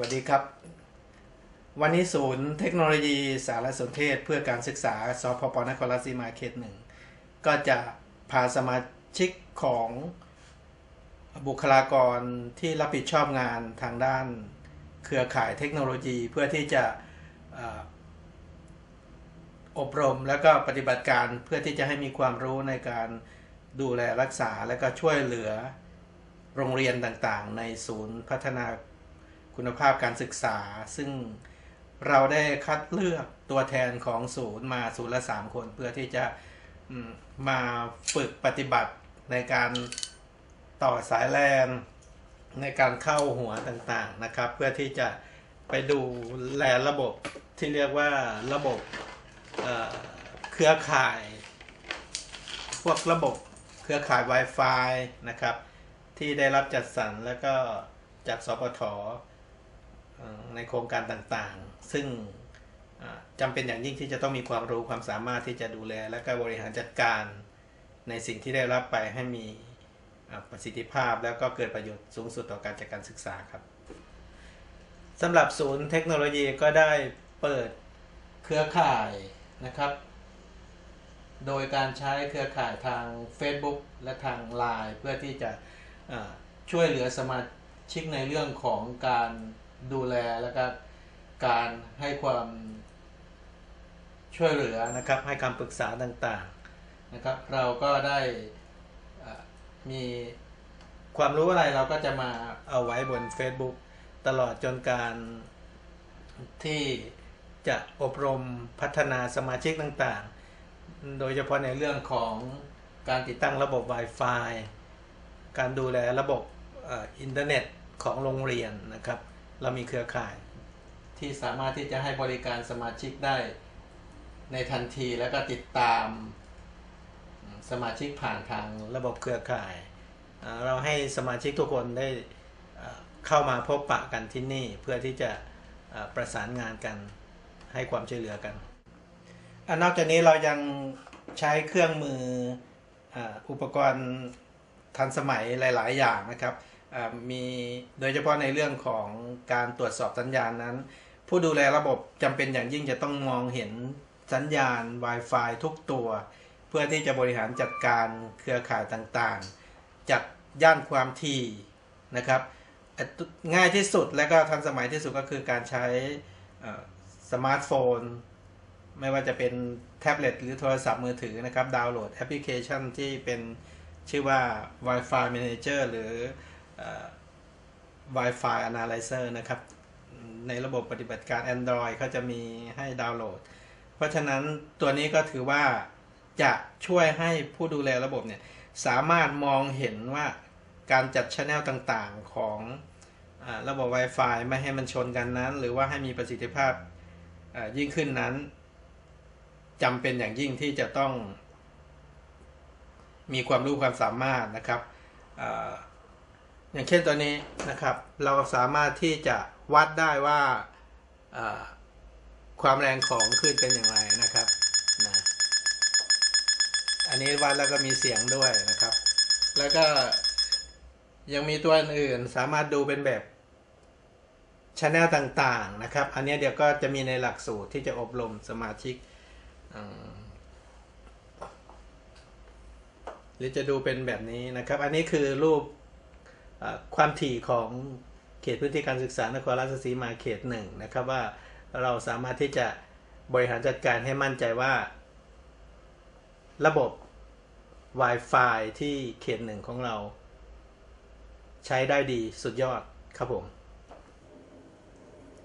วัสดีครับ วันนี้ศูนย์เทคโนโลยีสารสนเทศเพื่อการศึกษาสพปนครราชสีมาเขตหนึ่งก็จะพาสมาชิกของบุคลากรที่รับผิดชอบงานทางด้านเครือข่ายเทคโนโลยีเพื่อที่จะอบรมแล้วก็ปฏิบัติการเพื่อที่จะให้มีความรู้ในการดูแลรักษาและก็ช่วยเหลือโรงเรียนต่างๆ ในศูนย์พัฒนา คุณภาพการศึกษา ซึ่งเราได้คัดเลือกตัวแทนของศูนย์มาศูนย์ละสามคน เพื่อที่จะมาฝึกปฏิบัติในการต่อสายแลนในการเข้าหัวต่างๆนะครับ เพื่อที่จะไปดูแลระบบที่เรียกว่าระบบเเครือข่าย พวกระบบเครือข่าย Wi-Fi นะครับ ที่ได้รับจัดสรรแล้วก็จากสปท ในโครงการต่างๆ ซึ่งอ่าจำเป็นอย่างยิ่งที่จะต้องมีความรู้ความสามารถที่จะดูแล และก็บริหารจัดการในสิ่งที่ได้รับไปให้มีประสิทธิภาพ แล้วก็เกิดประโยชน์สูงสุดต่อการจัดการศึกษาครับสำหรับศูนย์เทคโนโลยีก็ได้เปิดเครือข่ายนะครับ โดยการใช้เครือข่ายทาง Facebook และทาง Line เพื่อที่จะช่วยเหลือสมาชิกในเรื่องของการ ดูแลและก็การให้ความช่วยเหลือนะครับ ให้คำปรึกษาต่างๆนะครับ เราก็ได้อ่ามีความรู้อะไรเราก็จะมาเอาไว้บน Facebook ตลอดจนการที่จะอบรมพัฒนาสมาชิกต่างๆ โดยเฉพาะในเรื่องของการติดตั้งระบบ Wi-Fi การดูแลระบบเอ่ออินเทอร์เน็ตของโรงเรียนนะครับ เรามีเครือข่าย ที่สามารถที่จะให้บริการสมาชิกได้ในทันทีแล้วก็ติดตามสมาชิกผ่านทางระบบเครือข่าย เราให้สมาชิกทุกคนได้เข้ามาพบปะกันที่นี่เพื่อที่จะประสานงานกันให้ความช่วยเหลือกันอนอกจากนี้เรายังใช้เครื่องมืออุปกรณ์ทันสมัยหลาย ๆ อย่างนะครับ มีโดยเฉพาะในเรื่องของการตรวจสอบสัญญาณนั้น ผู้ดูแลระบบจำเป็นอย่างยิ่งจะต้องมองเห็นสัญญาณ Wi-Fi ทุกตัว เพื่อที่จะบริหารจัดการเครือข่ายต่างๆจากย่านความถี่นะครับ ง่ายที่สุดและก็ทันสมัยที่สุดก็คือการใช้สมาร์ทโฟน ไม่ว่าจะเป็นแท็บเล็ตหรือโทรศัพท์มือถือนะครับ ดาวน์โหลดแอปพลิเคชันที่เป็นชื่อว่า Wi-Fi Manager หรือ Wi-Fi Analyzer นะครับ ในระบบปฏิบัติการ Android เขาจะมีให้ดาวน์โหลด เพราะฉะนั้นตัวนี้ก็ถือว่าจะช่วยให้ผู้ดูแลระบบเนี่ย สามารถมองเห็นว่าการจัดชแนลต่างๆของอระบบ Wi-Fi ไม่ให้มันชนกันนั้น หรือว่าให้มีประสิทธิภาพยิ่งขึ้นนั้นจำเป็นอย่างยิ่งที่จะต้องมีความรู้ความสามารถนะครับ อย่างเช่นตัวนี้นะครับ เราสามารถที่จะวัดได้ว่าความแรงของคลื่นเป็นอย่างไรนะครับนะอันนี้วัดแล้วก็มีเสียงด้วยนะครับ แล้วก็ยังมีตัวอื่นสามารถดูเป็นแบบชแนลต่างๆนะครับ อันนี้เดี๋ยวก็จะมีในหลักสูตรที่จะอบรมสมาชิก หรือจะดูเป็นแบบนี้นะครับ อันนี้คือรูป ความถี่ของเขตพื้นที่การศึกษานครราชสีมาเขตหนึ่งนะครับว่าเราสามารถที่จะบริหารจัดการให้มั่นใจว่า ระบบ Wi-Fi ที่เขตหนึ่งของเรา ใช้ได้ดีสุดยอดครับผม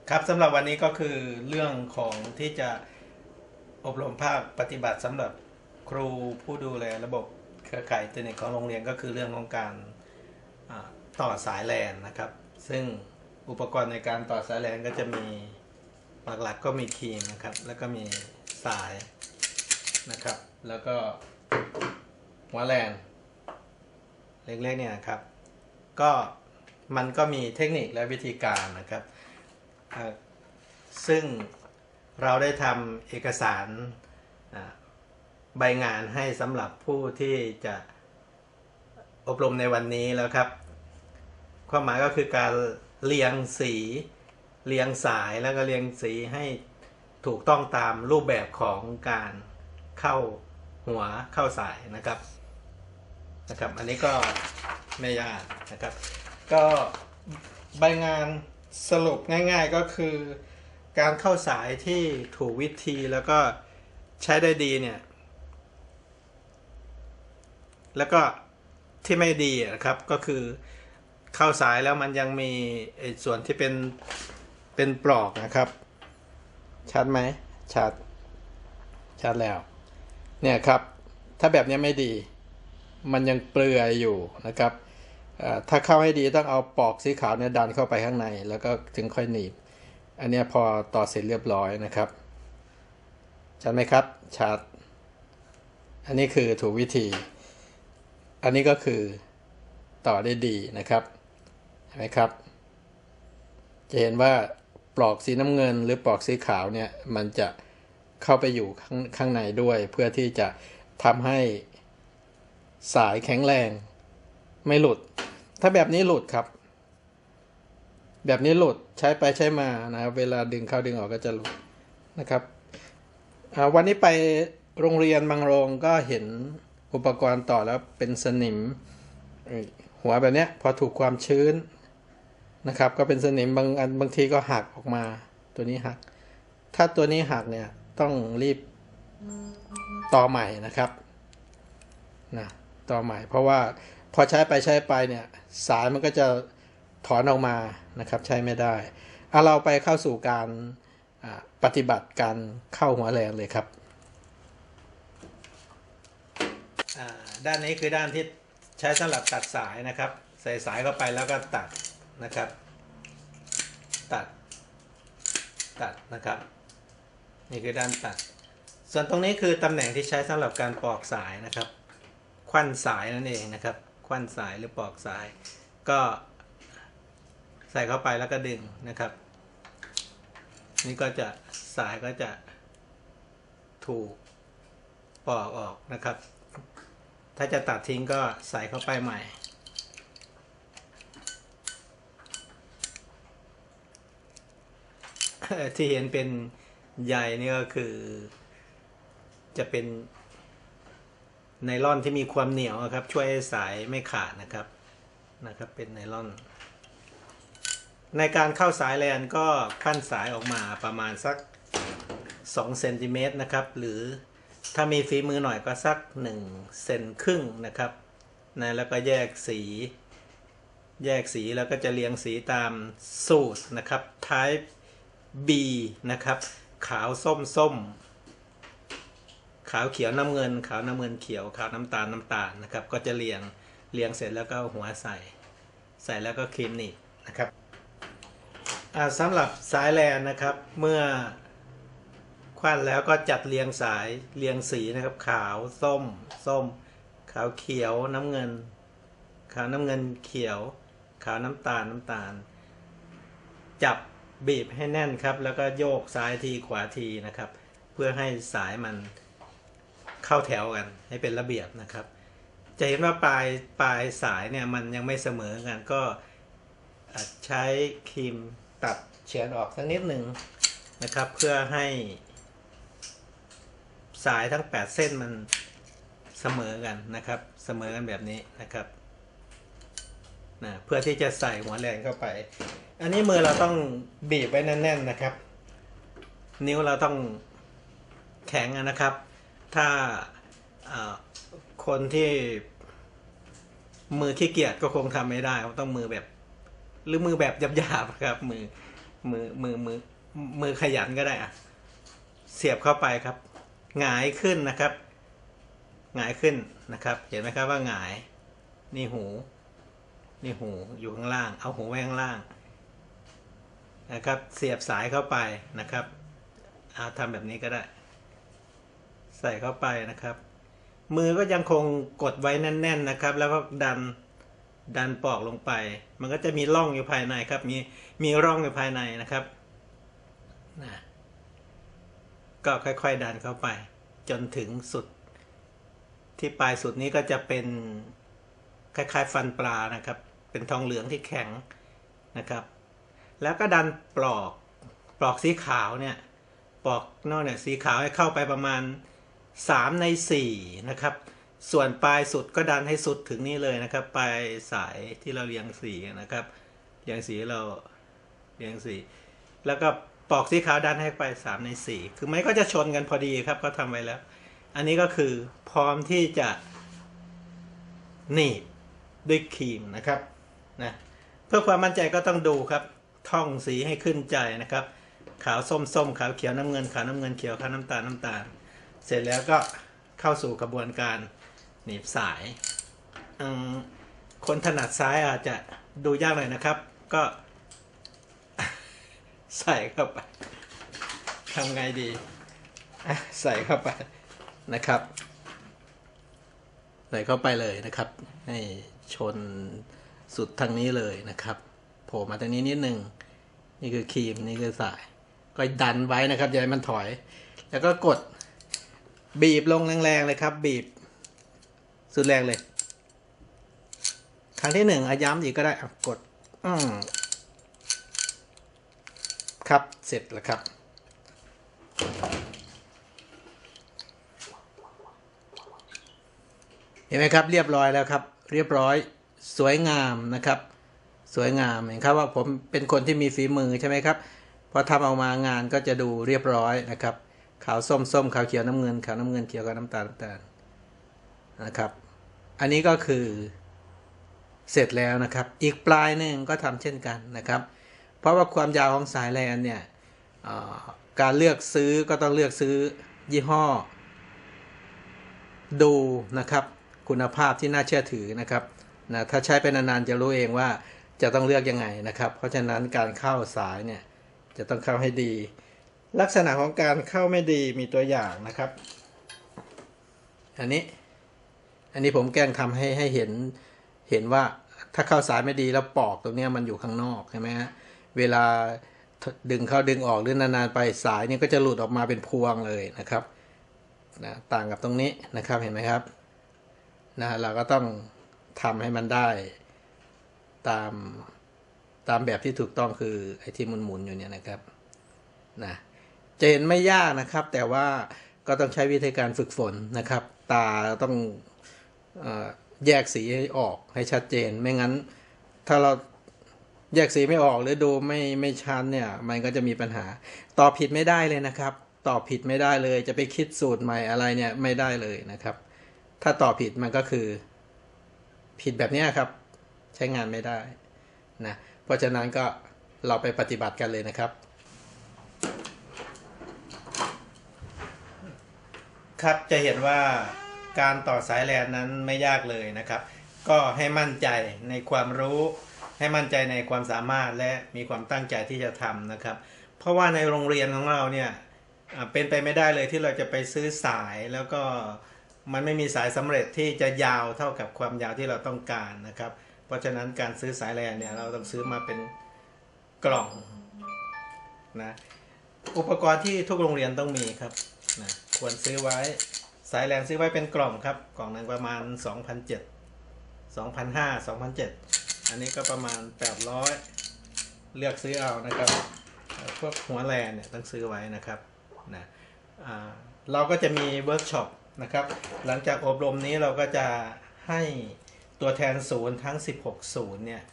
ครับสำหรับวันนี้ก็คือเรื่องของที่จะอบรมภาคปฏิบัติสำหรับครูผู้ดูแลระบบเครือข่ายอินเทอร์เน็ตของโรงเรียนก็คือเรื่องของการ ต่อสายแลนนะครับ ซึ่งอุปกรณ์ในการต่อสายแลนก็จะมีหลักๆก็มีครีมนะครับ แล้วก็มีสายนะครับ แล้วก็หัวแลนเล็กๆเนี่ยนะครับ ก็มันก็มีเทคนิคและวิธีการนะครับ ซึ่งเราได้ทำเอกสารใบงานให้สำหรับผู้ที่จะอบรมในวันนี้แล้วครับ ความหมายก็คือการเรียงสีเรียงสายแล้วก็เรียงสีให้ถูกต้องตามรูปแบบของการเข้าหัวเข้าสายนะครับนะครับ อันนี้ก็ไม่ยากนะครับ ก็ใบงานสรุปง่าย ๆก็คือ การเข้าสายที่ถูกวิธีแล้วก็ใช้ได้ดีเนี่ย แล้วก็ที่ไม่ดีนะครับก็คือ เข้าสายแล้วมันยังมีส่วนที่เป็นเป็นปลอกนะครับ ชัดไหมชัดชัดแล้ว เนี่ยครับ ถ้าแบบนี้ไม่ดี มันยังเปลือยอยู่นะครับถ้าเข้าให้ดีต้องเอาปลอกสีขาวเนี่ยดันเข้าไปข้างใน แล้วก็ถึงค่อยหนีบ อันนี้พอต่อเสร็จเรียบร้อยนะครับ ชัดไหมครับ ชัด อันนี้คือถูกวิธี อันนี้ก็คือต่อได้ดีนะครับ เห็นไหมครับ จะเห็นว่าปลอกสีน้ำเงิน หรือปลอกสีขาวเนี่ยมันจะเข้าไปอยู่ข้างข้างในด้วย เพื่อที่จะทำให้สายแข็งแรง ไม่หลุด ถ้าแบบนี้หลุดครับ แบบนี้หลุดใช้ไปใช้มานะครับเวลาดึงเข้าดึงออกก็จะหลุดนะครับวันนี้ไปโรงเรียนบางโรงก็เห็นอุปกรณ์ต่อแล้วเป็นสนิมหัวแบบเนี้ยพอถูกความชื้น นะครับ ก็เป็นสนิมบางอันบางทีก็หักออกมา ตัวนี้หัก ถ้าตัวนี้หักเนี่ยต้องรีบต่อใหม่นะครับนะต่อใหม่ เพราะว่าพอใช้ไปใช้ไปเนี่ยสายมันก็จะถอนออกมานะครับ ใช้ไม่ได้เอาเราไปเข้าสู่การปฏิบัติการเข้าหัวแรงเลยครับด้านนี้คือด้านที่ใช้สำหรับตัดสายนะครับ ใส่สายเข้าไปแล้วก็ตัด นะครับ ตัด ตัดนะครับ นี่คือด้านตัด ส่วนตรงนี้คือตำแหน่งที่ใช้สำหรับการปอกสายนะครับ ควันสายนั่นเองนะครับ ควันสายหรือปอกสาย ก็ใส่เข้าไปแล้วก็ดึงนะครับ นี่ก็จะสายก็จะถูกปอกออกนะครับ ถ้าจะตัดทิ้งก็ใส่เข้าไปใหม่ ที่เห็นเป็นใยนี่ก็คือ จะเป็นไนล่อนที่มีความเหนียวครับ ช่วยสายไม่ขาดนะครับนะครับ เป็นไนล่อน ในการเข้าสายแลนก็ขั้นสายออกมาประมาณสัก2เซนติเมตรนะครับ หรือถ้ามีฝีมือหน่อยก็สัก1เซนครึ่งนะครับนะแล้วก็แยกสี แยกสีแล้วก็จะเรียงสีตามสูตรนะครับ type B นะครับ ขาวส้มส้ม ขาวเขียวน้ำเงิน ขาวน้ำเงินเขียว ขาวน้ำตาลน้ำตาลนะครับ ก็จะเรียงเรียงเสร็จแล้วก็หัวใส่ ใส่แล้วก็ครีมหนีบนะครับสำหรับสายแลนนะครับ เมื่อควันแล้วก็จัดเรียงสายเรียงสีนะครับ ขาวส้ม ส้ม ขาวเขียวน้ำเงิน ขาวน้ำเงินเขียว ขาวน้ำตาลน้ำตาล จับ บีบให้แน่นครับ แล้วก็โยกซ้ายทีขวาทีนะครับ เพื่อให้สายมันเข้าแถวกัน ให้เป็นระเบียบนะครับ จะเห็นว่าปลายปลายสายเนี่ยมันยังไม่เสมอกันก็ใช้ครีมตัดเฉือนออกสักนิดหนึ่งนะครับ เพื่อให้สายทั้ง 8 เส้นมันเสมอกันนะครับ เสมอกันแบบนี้นะครับ นะเพื่อที่จะใส่หัวแรงเข้าไป อันนี้มือเราต้องบีบไว้แน่นๆนะครับ นิ้วเราต้องแข็งนะครับ ถ้าอ่าคนที่มือขี้เกียจก็คงทำไม่ได้ต้องมือแบบ หรือมือแบบหยาบๆครับ มือมือมือมือมือขยันก็ได้อะเสียบเข้าไปครับ หงายขึ้นนะครับ หงายขึ้นนะครับ เห็นไหมครับว่าหงายนี่หู นี่หูอยู่ข้างล่าง เอาหูไว้ข้างล่างนะครับ เสียบสายเข้าไปนะครับเอาทำแบบนี้ก็ได้ ใส่เข้าไปนะครับ มือก็ยังคงกดไว้แน่น ๆนะครับ แล้วก็ดันดันปอกลงไป มันก็จะมีร่องอยู่ภายในครับ มีมีร่องอยู่ภายในนะครับนะก็ค่อยๆดันเข้าไป จนถึงสุด ที่ปลายสุดนี้ก็จะเป็นคล้ายๆ ฟันปลานะครับ เป็นทองเหลืองที่แข็งนะครับ แล้วก็ดันปลอกปลอกสีขาวเนี่ยปลอกนอกเนี่ยสีขาวให้เข้าไปประมาณ 3 ใน 4 นะครับ ส่วนปลายสุดก็ดันให้สุดถึงนี่เลยนะครับ ปลายสายที่เราเรียงสีนะครับเรียงสีเราเรียงสีแล้วก็ปลอกสีขาวดันให้ไป 3 ใน 4 คือไม้ก็จะชนกันพอดีครับก็ทำไว้แล้ว อันนี้ก็คือพร้อมที่จะหนีบด้วยครีมนะครับ นะเพื่อความมั่นใจก็ต้องดูครับ ท่องสีให้ขึ้นใจนะครับ ขาวส้มส้มขาวเขียวน้ำเงินขาวน้ำเงินเขียวขาวน้ำตาลน้ำตาล เสร็จแล้วก็เข้าสู่กระบวนการหนีบสายคนถนัดซ้ายอาจจะดูยากหน่อยนะครับ ก็ใส่เข้าไปทำไงดี ใส่เข้าไปนะครับ ใส่เข้าไปเลยนะครับ ให้ชน สุดทางนี้เลยนะครับโผล่มาทางนี้นิดนึงนี่คือครีมนี่คือสาย ก็ดันไว้นะครับอย่าให้มันถอย แล้วก็กดบีบลงแรงๆเลยครับ บีบ สุดแรงเลย ครั้งที่หนึ่งอาย้ำอีกก็ได้กด อืมครับเสร็จแล้วครับเห็นไหมครับ เรียบร้อยแล้วครับ เรียบร้อย สวยงามนะครับ สวยงามเห็นครับว่าผมเป็นคนที่มีฝีมือใช่ไหมครับพอทำออกมางานก็จะดูเรียบร้อยนะครับขาวส้มส้มขาวเขียวน้ำเงินขาวน้ำเงินเขียวกับน้ำตาลน้ำตาลนะครับ อันนี้ก็คือเสร็จแล้วนะครับ อีกปลายหนึ่งก็ทำเช่นกันนะครับ เพราะว่าความยาวของสายแลนเนี่ยการเลือกซื้อก็ต้องเลือกซื้อยี่ห้อ ดูนะครับ คุณภาพที่น่าเชื่อถือนะครับ นะถ้าใช้ไปนานๆจะรู้เองว่าจะต้องเลือกยังไงนะครับ เพราะฉะนั้นการเข้าสายเนี่ยจะต้องเข้าให้ดี ลักษณะของการเข้าไม่ดีมีตัวอย่างนะครับ อันนี้อันนี้ผมแกล้งทำให้ให้เห็นเห็นว่าถ้าเข้าสายไม่ดีแล้วปอกตรงนี้มันอยู่ข้างนอกใช่ไหมฮะเวลาดึงเข้าดึงออกหรือนานๆไปสายเนี่ยก็จะหลุดออกมาเป็นพวงเลยนะครับนะต่างกับตรงนี้นะครับเห็นไหมครับนะเราก็ต้อง ทำให้มันได้ตามตามแบบที่ถูกต้องคือไอ้ที่หมุนๆอยู่เนี่ยนะครับนะจะเห็นไม่ยากนะครับ แต่ว่าก็ต้องใช้วิธีการฝึกฝนนะครับ ตาต้องออแยกสีให้ออกให้ชัดเจน ไม่งั้น ถ้าเราแยกสีไม่ออกหรือดูไม่ไม่ชัดเนี่ย มันก็จะมีปัญหา ตอบผิดไม่ได้เลยนะครับ ตอบผิดไม่ได้เลย จะไปคิดสูตรใหม่อะไรเนี่ยไม่ได้เลยนะครับ ถ้าตอบผิดมันก็คือ ผิดแบบนี้ครับ ใช้งานไม่ได้นะเพราะฉะนั้นก็เราไปปฏิบัติกันเลยนะครับ ครับจะเห็นว่าการต่อสายแลนนั้นไม่ยากเลยนะครับ ก็ให้มั่นใจในความรู้ ให้มั่นใจในความสามารถและมีความตั้งใจที่จะทำนะครับ เพราะว่าในโรงเรียนของเราเนี่ยเป็นไปไม่ได้เลยที่เราจะไปซื้อสายแล้วก็ มันไม่มีสายสำเร็จที่จะยาวเท่ากับความยาวที่เราต้องการนะครับ เพราะฉะนั้นการซื้อสายแลนเนี่ยเราต้องซื้อมาเป็นกล่องนะอุปกรณ์ที่ทุกโรงเรียนต้องมีครับนะควรซื้อไว้สายแลนซื้อไว้เป็นกล่องครับ กล่องหนึ่งประมาณ 2,007 2,500 2,007 อันนี้ก็ประมาณ 800 เลือกซื้อเอานะครับ พวกหัวแลนเนี่ยต้องซื้อไว้นะครับนะอ่าเราก็จะมีเวิร์กช็อป นะครับ หลังจากอบรมนี้เราก็จะให้ตัวแทนศูนย์ทั้ง 16 ศูนย์เนี่ย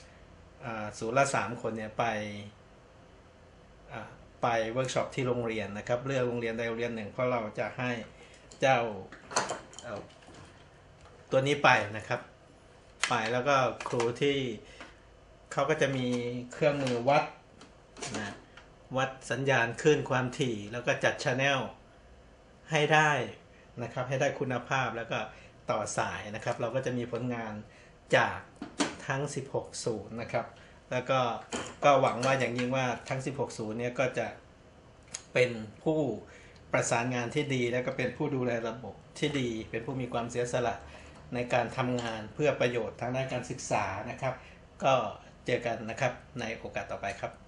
ศูนย์ละ 3 คนเนี่ยไปไปเวิร์กช็อปที่โรงเรียนนะครับเลือกโรงเรียนใดโรงเรียนหนึ่งเพราะเราจะให้เจ้าเอาตัวนี้ไปนะครับ ไปแล้วก็ครูที่เขาก็จะมีเครื่องมือวัดนะวัดสัญญาณคลื่นความถี่ แล้วก็จัดชแนลให้ได้ นะครับ ให้ได้คุณภาพแล้วก็ต่อสายนะครับ เราก็จะมีผลงานจากทั้ง 16 ศูนย์นะครับ แล้วก็ก็หวังว่าอย่างยิ่งว่าทั้ง 16 ศูนย์เนี่ยก็จะเป็นผู้ประสานงานที่ดีแล้วก็เป็นผู้ดูแลระบบที่ดี เป็นผู้มีความเสียสละในการทำงานเพื่อประโยชน์ทางด้านการศึกษานะครับ ก็เจอกันนะครับในโอกาสต่อไปครับ